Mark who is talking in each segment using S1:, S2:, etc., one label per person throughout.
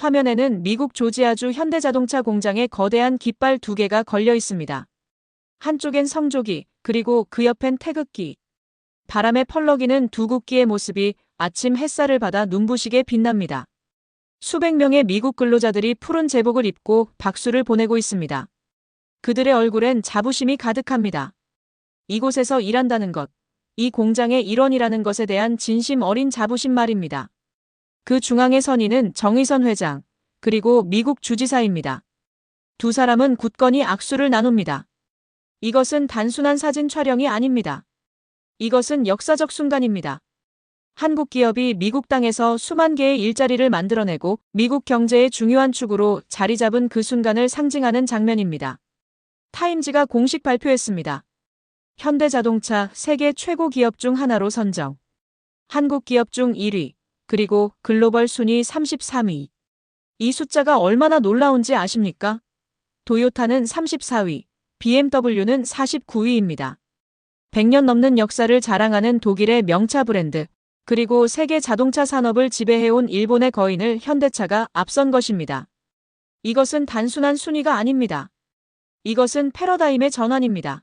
S1: 화면에는 미국 조지아주 현대자동차 공장의 거대한 깃발 두 개가 걸려 있습니다. 한쪽엔 성조기, 그리고 그 옆엔 태극기. 바람에 펄럭이는 두 국기의 모습이 아침 햇살을 받아 눈부시게 빛납니다. 수백 명의 미국 근로자들이 푸른 제복을 입고 박수를 보내고 있습니다. 그들의 얼굴엔 자부심이 가득합니다. 이곳에서 일한다는 것, 이 공장의 일원이라는 것에 대한 진심 어린 자부심 말입니다. 그 중앙에 선인은 정의선 회장, 그리고 미국 주지사입니다. 두 사람은 굳건히 악수를 나눕니다. 이것은 단순한 사진 촬영이 아닙니다. 이것은 역사적 순간입니다. 한국 기업이 미국 땅에서 수만 개의 일자리를 만들어내고 미국 경제의 중요한 축으로 자리 잡은 그 순간을 상징하는 장면입니다. 타임즈가 공식 발표했습니다. 현대자동차 세계 최고 기업 중 하나로 선정. 한국 기업 중 1위, 그리고 글로벌 순위 33위. 이 숫자가 얼마나 놀라운지 아십니까? 도요타는 34위, BMW는 49위입니다. 100년 넘는 역사를 자랑하는 독일의 명차 브랜드, 그리고 세계 자동차 산업을 지배해온 일본의 거인을 현대차가 앞선 것입니다. 이것은 단순한 순위가 아닙니다. 이것은 패러다임의 전환입니다.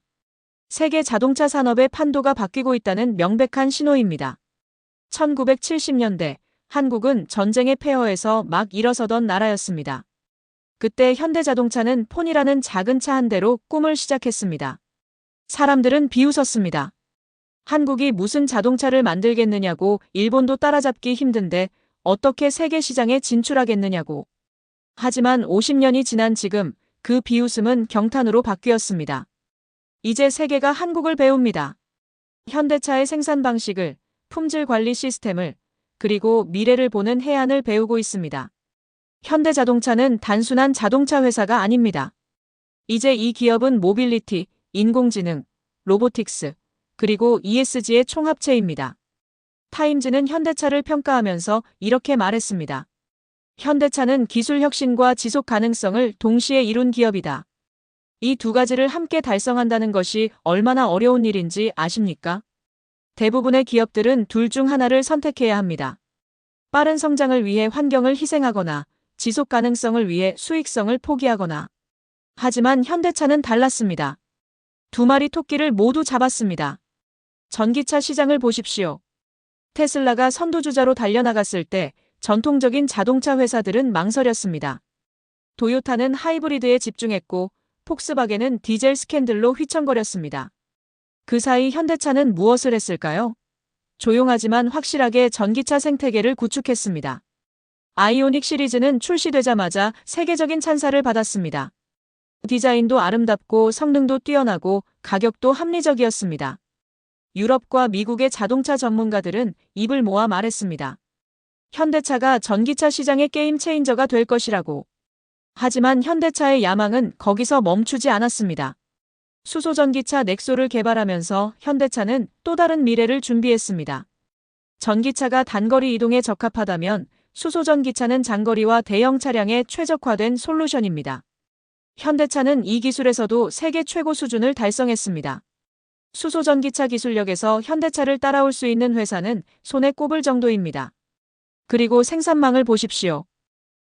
S1: 세계 자동차 산업의 판도가 바뀌고 있다는 명백한 신호입니다. 1970년대 한국은 전쟁의 폐허에서 막 일어서던 나라였습니다. 그때 현대자동차는 폰이라는 작은 차 한 대로 꿈을 시작했습니다. 사람들은 비웃었습니다. 한국이 무슨 자동차를 만들겠느냐고 일본도 따라잡기 힘든데 어떻게 세계 시장에 진출하겠느냐고. 하지만 50년이 지난 지금 그 비웃음은 경탄으로 바뀌었습니다. 이제 세계가 한국을 배웁니다. 현대차의 생산 방식을, 품질 관리 시스템을, 그리고 미래를 보는 해안을 배우고 있습니다. 현대자동차는 단순한 자동차 회사가 아닙니다. 이제 이 기업은 모빌리티, 인공지능, 로보틱스, 그리고 ESG의 총합체입니다. 타임즈는 현대차를 평가하면서 이렇게 말했습니다. 현대차는 기술 혁신과 지속 가능성을 동시에 이룬 기업이다. 이 두 가지를 함께 달성한다는 것이 얼마나 어려운 일인지 아십니까? 대부분의 기업들은 둘 중 하나를 선택해야 합니다. 빠른 성장을 위해 환경을 희생하거나 지속 가능성을 위해 수익성을 포기하거나. 하지만 현대차는 달랐습니다. 두 마리 토끼를 모두 잡았습니다. 전기차 시장을 보십시오. 테슬라가 선두주자로 달려나갔을 때 전통적인 자동차 회사들은 망설였습니다. 도요타는 하이브리드에 집중했고 폭스바겐은 디젤 스캔들로 휘청거렸습니다. 그 사이 현대차는 무엇을 했을까요? 조용하지만 확실하게 전기차 생태계를 구축했습니다. 아이오닉 시리즈는 출시되자마자 세계적인 찬사를 받았습니다. 디자인도 아름답고 성능도 뛰어나고 가격도 합리적이었습니다. 유럽과 미국의 자동차 전문가들은 입을 모아 말했습니다. 현대차가 전기차 시장의 게임 체인저가 될 것이라고. 하지만 현대차의 야망은 거기서 멈추지 않았습니다. 수소전기차 넥소를 개발하면서 현대차는 또 다른 미래를 준비했습니다. 전기차가 단거리 이동에 적합하다면 수소전기차는 장거리와 대형 차량에 최적화된 솔루션입니다. 현대차는 이 기술에서도 세계 최고 수준을 달성했습니다. 수소전기차 기술력에서 현대차를 따라올 수 있는 회사는 손에 꼽을 정도입니다. 그리고 생산망을 보십시오.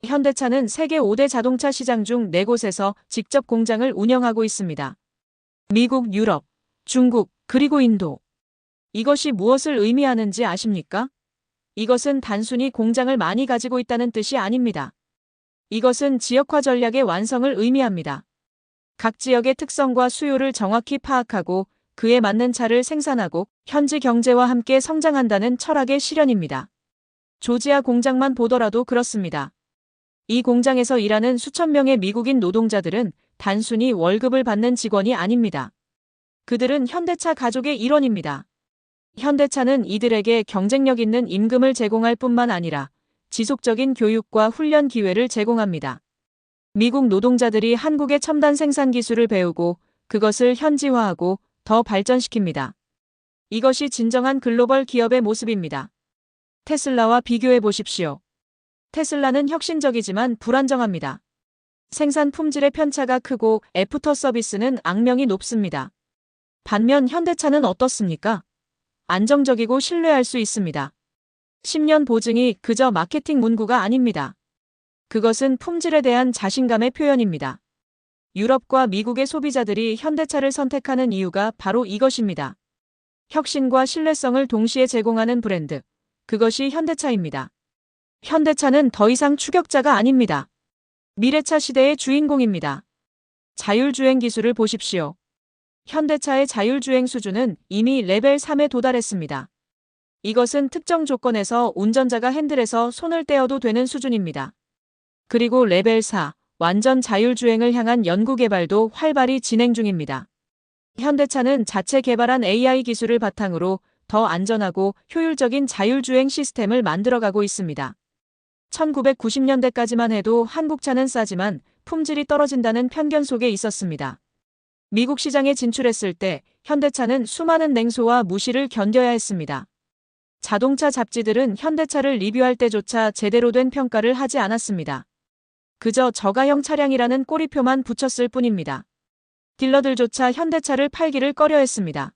S1: 현대차는 세계 5대 자동차 시장 중 4곳에서 직접 공장을 운영하고 있습니다. 미국, 유럽, 중국, 그리고 인도. 이것이 무엇을 의미하는지 아십니까? 이것은 단순히 공장을 많이 가지고 있다는 뜻이 아닙니다. 이것은 지역화 전략의 완성을 의미합니다. 각 지역의 특성과 수요를 정확히 파악하고 그에 맞는 차를 생산하고 현지 경제와 함께 성장한다는 철학의 실현입니다. 조지아 공장만 보더라도 그렇습니다. 이 공장에서 일하는 수천 명의 미국인 노동자들은 단순히 월급을 받는 직원이 아닙니다. 그들은 현대차 가족의 일원입니다. 현대차는 이들에게 경쟁력 있는 임금을 제공할 뿐만 아니라 지속적인 교육과 훈련 기회를 제공합니다. 미국 노동자들이 한국의 첨단 생산 기술을 배우고 그것을 현지화하고 더 발전시킵니다. 이것이 진정한 글로벌 기업의 모습입니다. 테슬라와 비교해 보십시오. 테슬라는 혁신적이지만 불안정합니다. 생산 품질의 편차가 크고 애프터 서비스는 악명이 높습니다. 반면 현대차는 어떻습니까? 안정적이고 신뢰할 수 있습니다. 10년 보증이 그저 마케팅 문구가 아닙니다. 그것은 품질에 대한 자신감의 표현입니다. 유럽과 미국의 소비자들이 현대차를 선택하는 이유가 바로 이것입니다. 혁신과 신뢰성을 동시에 제공하는 브랜드. 그것이 현대차입니다. 현대차는 더 이상 추격자가 아닙니다. 미래차 시대의 주인공입니다. 자율주행 기술을 보십시오. 현대차의 자율주행 수준은 이미 레벨 3에 도달했습니다. 이것은 특정 조건에서 운전자가 핸들에서 손을 떼어도 되는 수준입니다. 그리고 레벨 4, 완전 자율주행을 향한 연구개발도 활발히 진행 중입니다. 현대차는 자체 개발한 AI 기술을 바탕으로 더 안전하고 효율적인 자율주행 시스템을 만들어가고 있습니다. 1990년대까지만 해도 한국차는 싸지만 품질이 떨어진다는 편견 속에 있었습니다. 미국 시장에 진출했을 때 현대차는 수많은 냉소와 무시를 견뎌야 했습니다. 자동차 잡지들은 현대차를 리뷰할 때조차 제대로 된 평가를 하지 않았습니다. 그저 저가형 차량이라는 꼬리표만 붙였을 뿐입니다. 딜러들조차 현대차를 팔기를 꺼려 했습니다.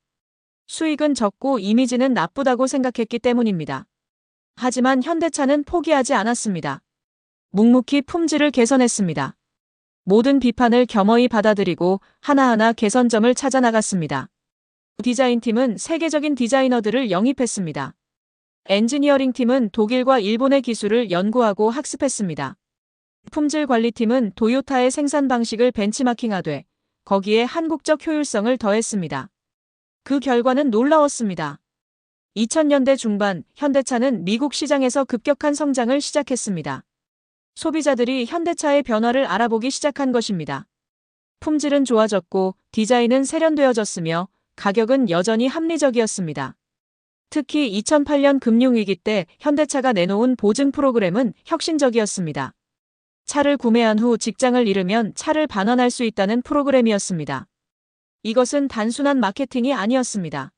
S1: 수익은 적고 이미지는 나쁘다고 생각했기 때문입니다. 하지만 현대차는 포기하지 않았습니다. 묵묵히 품질을 개선했습니다. 모든 비판을 겸허히 받아들이고 하나하나 개선점을 찾아 나갔습니다. 디자인팀은 세계적인 디자이너들을 영입했습니다. 엔지니어링 팀은 독일과 일본의 기술을 연구하고 학습했습니다. 품질 관리팀은 도요타의 생산 방식을 벤치마킹하되 거기에 한국적 효율성을 더했습니다. 그 결과는 놀라웠습니다. 2000년대 중반 현대차는 미국 시장에서 급격한 성장을 시작했습니다. 소비자들이 현대차의 변화를 알아보기 시작한 것입니다. 품질은 좋아졌고 디자인은 세련되어졌으며 가격은 여전히 합리적이었습니다. 특히 2008년 금융위기 때 현대차가 내놓은 보증 프로그램은 혁신적이었습니다. 차를 구매한 후 직장을 잃으면 차를 반환할 수 있다는 프로그램이었습니다. 이것은 단순한 마케팅이 아니었습니다.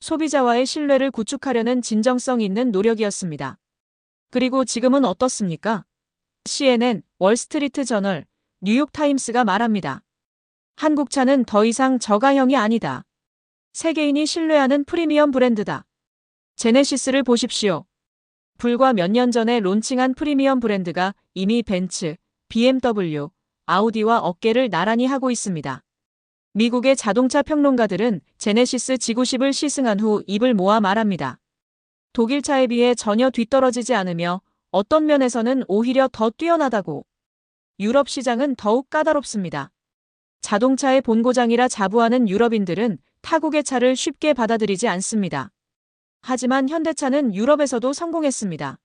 S1: 소비자와의 신뢰를 구축하려는 진정성 있는 노력이었습니다. 그리고 지금은 어떻습니까? CNN, 월스트리트 저널, 뉴욕타임스가 말합니다. 한국차는 더 이상 저가형이 아니다. 세계인이 신뢰하는 프리미엄 브랜드다. 제네시스를 보십시오. 불과 몇 년 전에 론칭한 프리미엄 브랜드가 이미 벤츠, BMW, 아우디와 어깨를 나란히 하고 있습니다. 미국의 자동차 평론가들은 제네시스 G90을 시승한 후 입을 모아 말합니다. 독일차에 비해 전혀 뒤떨어지지 않으며 어떤 면에서는 오히려 더 뛰어나다고. 유럽 시장은 더욱 까다롭습니다. 자동차의 본고장이라 자부하는 유럽인들은 타국의 차를 쉽게 받아들이지 않습니다. 하지만 현대차는 유럽에서도 성공했습니다.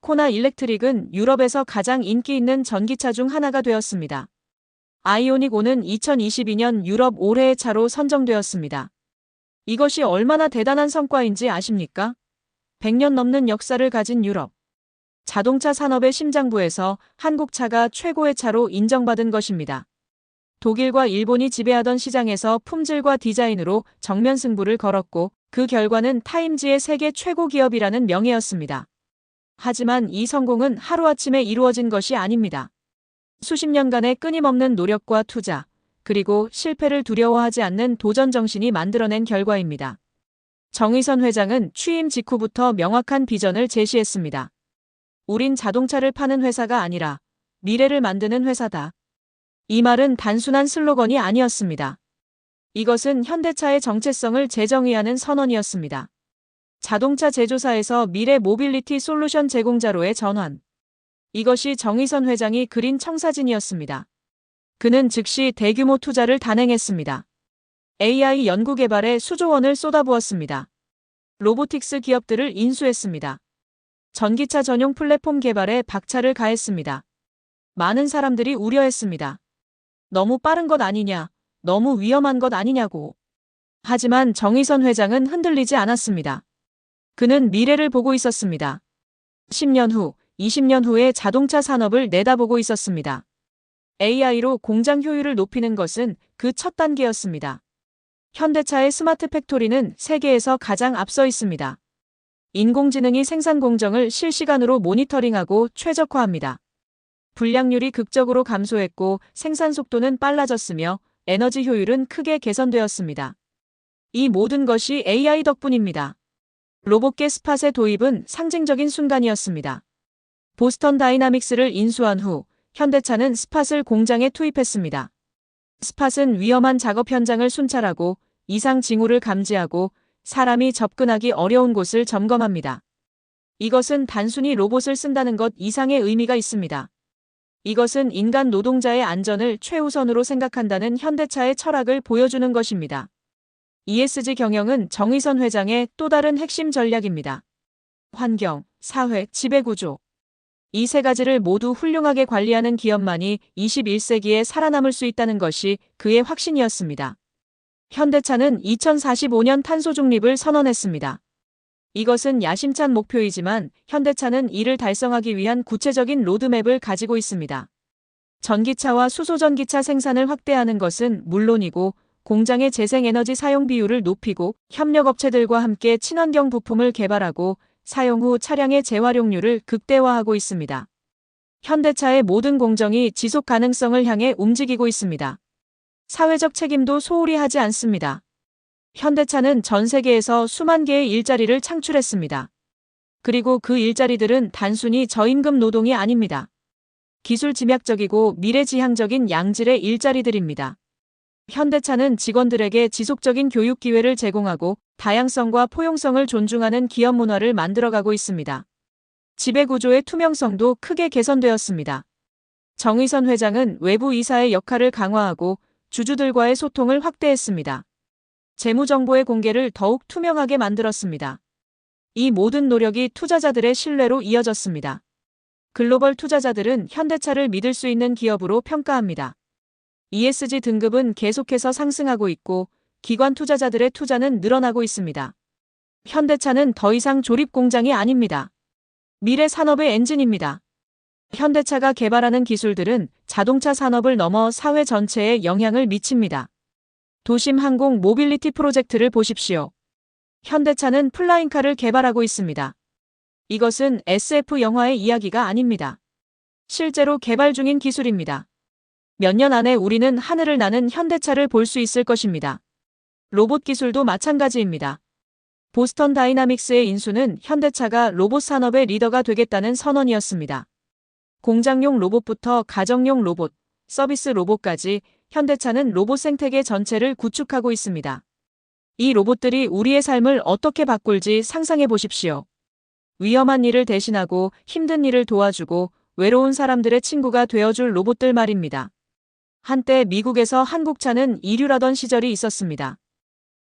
S1: 코나 일렉트릭은 유럽에서 가장 인기 있는 전기차 중 하나가 되었습니다. 아이오닉 5는 2022년 유럽 올해의 차로 선정되었습니다. 이것이 얼마나 대단한 성과인지 아십니까? 100년 넘는 역사를 가진 유럽. 자동차 산업의 심장부에서 한국차가 최고의 차로 인정받은 것입니다. 독일과 일본이 지배하던 시장에서 품질과 디자인으로 정면 승부를 걸었고 그 결과는 타임지의 세계 최고 기업이라는 명예였습니다. 하지만 이 성공은 하루아침에 이루어진 것이 아닙니다. 수십 년간의 끊임없는 노력과 투자, 그리고 실패를 두려워하지 않는 도전 정신이 만들어낸 결과입니다. 정의선 회장은 취임 직후부터 명확한 비전을 제시했습니다. 우린 자동차를 파는 회사가 아니라 미래를 만드는 회사다. 이 말은 단순한 슬로건이 아니었습니다. 이것은 현대차의 정체성을 재정의하는 선언이었습니다. 자동차 제조사에서 미래 모빌리티 솔루션 제공자로의 전환. 이것이 정의선 회장이 그린 청사진이었습니다. 그는 즉시 대규모 투자를 단행했습니다. AI 연구 개발에 수조 원을 쏟아부었습니다. 로보틱스 기업들을 인수했습니다. 전기차 전용 플랫폼 개발에 박차를 가했습니다. 많은 사람들이 우려했습니다. 너무 빠른 것 아니냐, 너무 위험한 것 아니냐고. 하지만 정의선 회장은 흔들리지 않았습니다. 그는 미래를 보고 있었습니다. 10년 후, 20년 후에 자동차 산업을 내다보고 있었습니다. AI로 공장 효율을 높이는 것은 그 첫 단계였습니다. 현대차의 스마트 팩토리는 세계에서 가장 앞서 있습니다. 인공지능이 생산 공정을 실시간으로 모니터링하고 최적화합니다. 불량률이 극적으로 감소했고 생산 속도는 빨라졌으며 에너지 효율은 크게 개선되었습니다. 이 모든 것이 AI 덕분입니다. 로봇계 스팟의 도입은 상징적인 순간이었습니다. 보스턴 다이나믹스를 인수한 후 현대차는 스팟을 공장에 투입했습니다. 스팟은 위험한 작업 현장을 순찰하고 이상 징후를 감지하고 사람이 접근하기 어려운 곳을 점검합니다. 이것은 단순히 로봇을 쓴다는 것 이상의 의미가 있습니다. 이것은 인간 노동자의 안전을 최우선으로 생각한다는 현대차의 철학을 보여주는 것입니다. ESG 경영은 정의선 회장의 또 다른 핵심 전략입니다. 환경, 사회, 지배구조. 이 세 가지를 모두 훌륭하게 관리하는 기업만이 21세기에 살아남을 수 있다는 것이 그의 확신이었습니다. 현대차는 2045년 탄소 중립을 선언했습니다. 이것은 야심찬 목표이지만 현대차는 이를 달성하기 위한 구체적인 로드맵을 가지고 있습니다. 전기차와 수소전기차 생산을 확대하는 것은 물론이고 공장의 재생에너지 사용 비율을 높이고 협력업체들과 함께 친환경 부품을 개발하고 사용 후 차량의 재활용률을 극대화하고 있습니다. 현대차의 모든 공정이 지속 가능성을 향해 움직이고 있습니다. 사회적 책임도 소홀히 하지 않습니다. 현대차는 전 세계에서 수만 개의 일자리를 창출했습니다. 그리고 그 일자리들은 단순히 저임금 노동이 아닙니다. 기술 집약적이고 미래지향적인 양질의 일자리들입니다. 현대차는 직원들에게 지속적인 교육 기회를 제공하고 다양성과 포용성을 존중하는 기업 문화를 만들어가고 있습니다. 지배구조의 투명성도 크게 개선되었습니다. 정의선 회장은 외부 이사의 역할을 강화하고 주주들과의 소통을 확대했습니다. 재무정보의 공개를 더욱 투명하게 만들었습니다. 이 모든 노력이 투자자들의 신뢰로 이어졌습니다. 글로벌 투자자들은 현대차를 믿을 수 있는 기업으로 평가합니다. ESG 등급은 계속해서 상승하고 있고 기관 투자자들의 투자는 늘어나고 있습니다. 현대차는 더 이상 조립 공장이 아닙니다. 미래 산업의 엔진입니다. 현대차가 개발하는 기술들은 자동차 산업을 넘어 사회 전체에 영향을 미칩니다. 도심 항공 모빌리티 프로젝트를 보십시오. 현대차는 플라잉카를 개발하고 있습니다. 이것은 SF 영화의 이야기가 아닙니다. 실제로 개발 중인 기술입니다. 몇 년 안에 우리는 하늘을 나는 현대차를 볼 수 있을 것입니다. 로봇 기술도 마찬가지입니다. 보스턴 다이나믹스의 인수는 현대차가 로봇 산업의 리더가 되겠다는 선언이었습니다. 공장용 로봇부터 가정용 로봇, 서비스 로봇까지 현대차는 로봇 생태계 전체를 구축하고 있습니다. 이 로봇들이 우리의 삶을 어떻게 바꿀지 상상해 보십시오. 위험한 일을 대신하고 힘든 일을 도와주고 외로운 사람들의 친구가 되어줄 로봇들 말입니다. 한때 미국에서 한국차는 이류라던 시절이 있었습니다.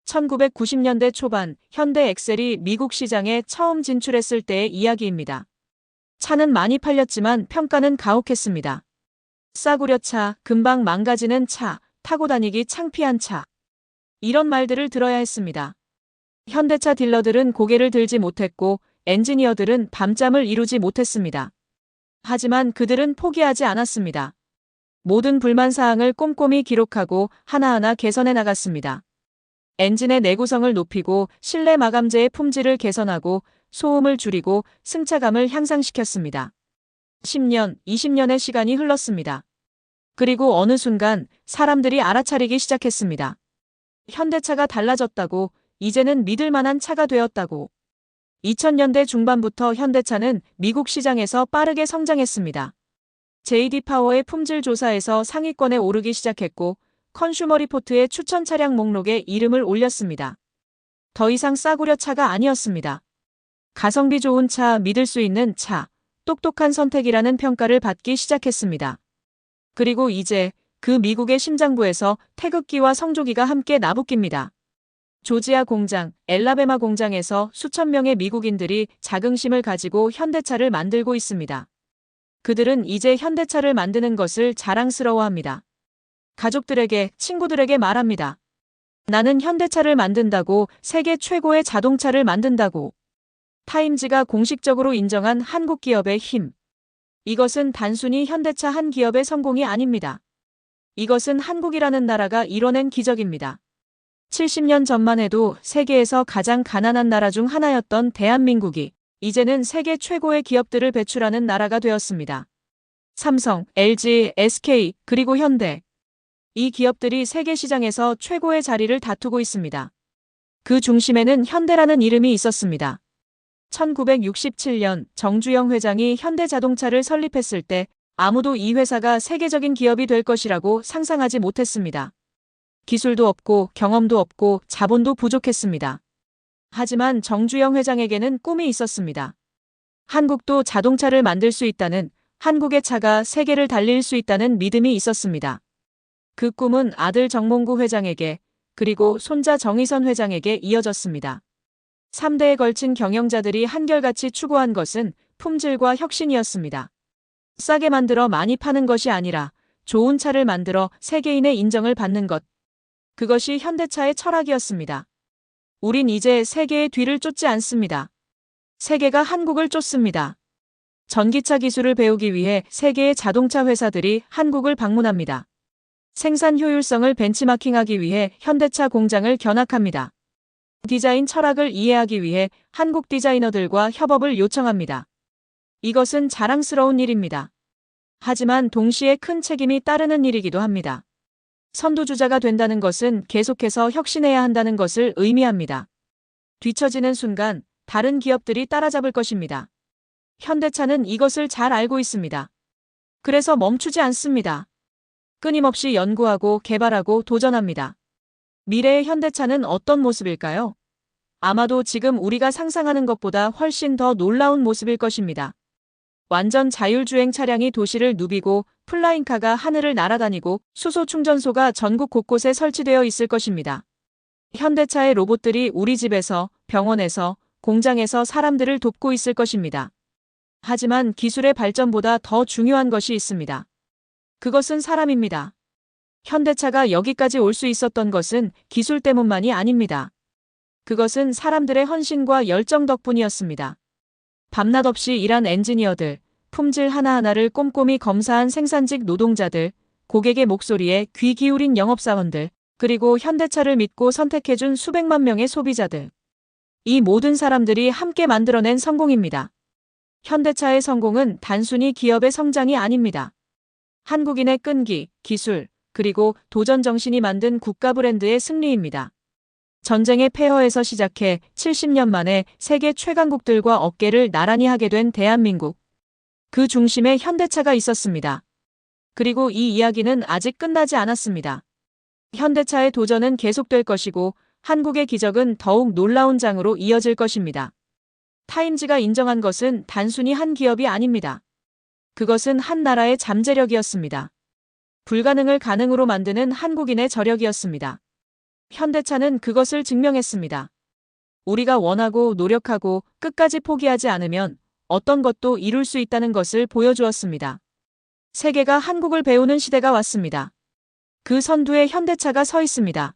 S1: 1990년대 초반 현대 엑셀이 미국 시장에 처음 진출했을 때의 이야기입니다. 차는 많이 팔렸지만 평가는 가혹했습니다. 싸구려 차, 금방 망가지는 차, 타고 다니기 창피한 차. 이런 말들을 들어야 했습니다. 현대차 딜러들은 고개를 들지 못했고 엔지니어들은 밤잠을 이루지 못했습니다. 하지만 그들은 포기하지 않았습니다. 모든 불만 사항을 꼼꼼히 기록하고 하나하나 개선해 나갔습니다. 엔진의 내구성을 높이고 실내 마감재의 품질을 개선하고 소음을 줄이고 승차감을 향상시켰습니다. 10년, 20년의 시간이 흘렀습니다. 그리고 어느 순간 사람들이 알아차리기 시작했습니다. 현대차가 달라졌다고, 이제는 믿을 만한 차가 되었다고. 2000년대 중반부터 현대차는 미국 시장에서 빠르게 성장했습니다. JD 파워의 품질 조사에서 상위권에 오르기 시작했고, 컨슈머 리포트의 추천 차량 목록에 이름을 올렸습니다. 더 이상 싸구려 차가 아니었습니다. 가성비 좋은 차, 믿을 수 있는 차, 똑똑한 선택이라는 평가를 받기 시작했습니다. 그리고 이제 그 미국의 심장부에서 태극기와 성조기가 함께 나부낍니다. 조지아 공장, 엘라베마 공장에서 수천 명의 미국인들이 자긍심을 가지고 현대차를 만들고 있습니다. 그들은 이제 현대차를 만드는 것을 자랑스러워합니다. 가족들에게, 친구들에게 말합니다. 나는 현대차를 만든다고 세계 최고의 자동차를 만든다고. 타임즈가 공식적으로 인정한 한국 기업의 힘. 이것은 단순히 현대차 한 기업의 성공이 아닙니다. 이것은 한국이라는 나라가 이뤄낸 기적입니다. 70년 전만 해도 세계에서 가장 가난한 나라 중 하나였던 대한민국이 이제는 세계 최고의 기업들을 배출하는 나라가 되었습니다. 삼성, LG, SK, 그리고 현대. 이 기업들이 세계 시장에서 최고의 자리를 다투고 있습니다. 그 중심에는 현대라는 이름이 있었습니다. 1967년 정주영 회장이 현대자동차를 설립했을 때 아무도 이 회사가 세계적인 기업이 될 것이라고 상상하지 못했습니다. 기술도 없고 경험도 없고 자본도 부족했습니다. 하지만 정주영 회장에게는 꿈이 있었습니다. 한국도 자동차를 만들 수 있다는 한국의 차가 세계를 달릴 수 있다는 믿음이 있었습니다. 그 꿈은 아들 정몽구 회장에게 그리고 손자 정의선 회장에게 이어졌습니다. 3대에 걸친 경영자들이 한결같이 추구한 것은 품질과 혁신이었습니다. 싸게 만들어 많이 파는 것이 아니라 좋은 차를 만들어 세계인의 인정을 받는 것. 그것이 현대차의 철학이었습니다. 우린 이제 세계의 뒤를 쫓지 않습니다. 세계가 한국을 쫓습니다. 전기차 기술을 배우기 위해 세계의 자동차 회사들이 한국을 방문합니다. 생산 효율성을 벤치마킹하기 위해 현대차 공장을 견학합니다. 디자인 철학을 이해하기 위해 한국 디자이너들과 협업을 요청합니다. 이것은 자랑스러운 일입니다. 하지만 동시에 큰 책임이 따르는 일이기도 합니다. 선두주자가 된다는 것은 계속해서 혁신해야 한다는 것을 의미합니다. 뒤처지는 순간 다른 기업들이 따라잡을 것입니다. 현대차는 이것을 잘 알고 있습니다. 그래서 멈추지 않습니다. 끊임없이 연구하고 개발하고 도전합니다. 미래의 현대차는 어떤 모습일까요? 아마도 지금 우리가 상상하는 것보다 훨씬 더 놀라운 모습일 것입니다. 완전 자율주행 차량이 도시를 누비고 플라잉카가 하늘을 날아다니고 수소 충전소가 전국 곳곳에 설치되어 있을 것입니다. 현대차의 로봇들이 우리 집에서, 병원에서, 공장에서 사람들을 돕고 있을 것입니다. 하지만 기술의 발전보다 더 중요한 것이 있습니다. 그것은 사람입니다. 현대차가 여기까지 올 수 있었던 것은 기술 때문만이 아닙니다. 그것은 사람들의 헌신과 열정 덕분이었습니다. 밤낮 없이 일한 엔지니어들, 품질 하나하나를 꼼꼼히 검사한 생산직 노동자들, 고객의 목소리에 귀 기울인 영업사원들, 그리고 현대차를 믿고 선택해준 수백만 명의 소비자들. 이 모든 사람들이 함께 만들어낸 성공입니다. 현대차의 성공은 단순히 기업의 성장이 아닙니다. 한국인의 끈기, 기술, 그리고 도전 정신이 만든 국가 브랜드의 승리입니다. 전쟁의 폐허에서 시작해 70년 만에 세계 최강국들과 어깨를 나란히 하게 된 대한민국. 그 중심에 현대차가 있었습니다. 그리고 이 이야기는 아직 끝나지 않았습니다. 현대차의 도전은 계속될 것이고 한국의 기적은 더욱 놀라운 장으로 이어질 것입니다. 타임즈가 인정한 것은 단순히 한 기업이 아닙니다. 그것은 한 나라의 잠재력이었습니다. 불가능을 가능으로 만드는 한국인의 저력이었습니다. 현대차는 그것을 증명했습니다. 우리가 원하고 노력하고 끝까지 포기하지 않으면 어떤 것도 이룰 수 있다는 것을 보여주었습니다. 세계가 한국을 배우는 시대가 왔습니다. 그 선두에 현대차가 서 있습니다.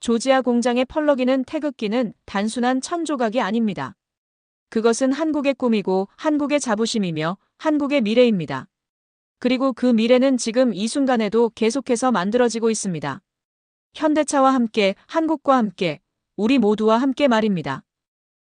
S1: 조지아 공장의 펄럭이는 태극기는 단순한 천조각이 아닙니다. 그것은 한국의 꿈이고 한국의 자부심이며 한국의 미래입니다. 그리고 그 미래는 지금 이 순간에도 계속해서 만들어지고 있습니다. 현대차와 함께, 한국과 함께, 우리 모두와 함께 말입니다.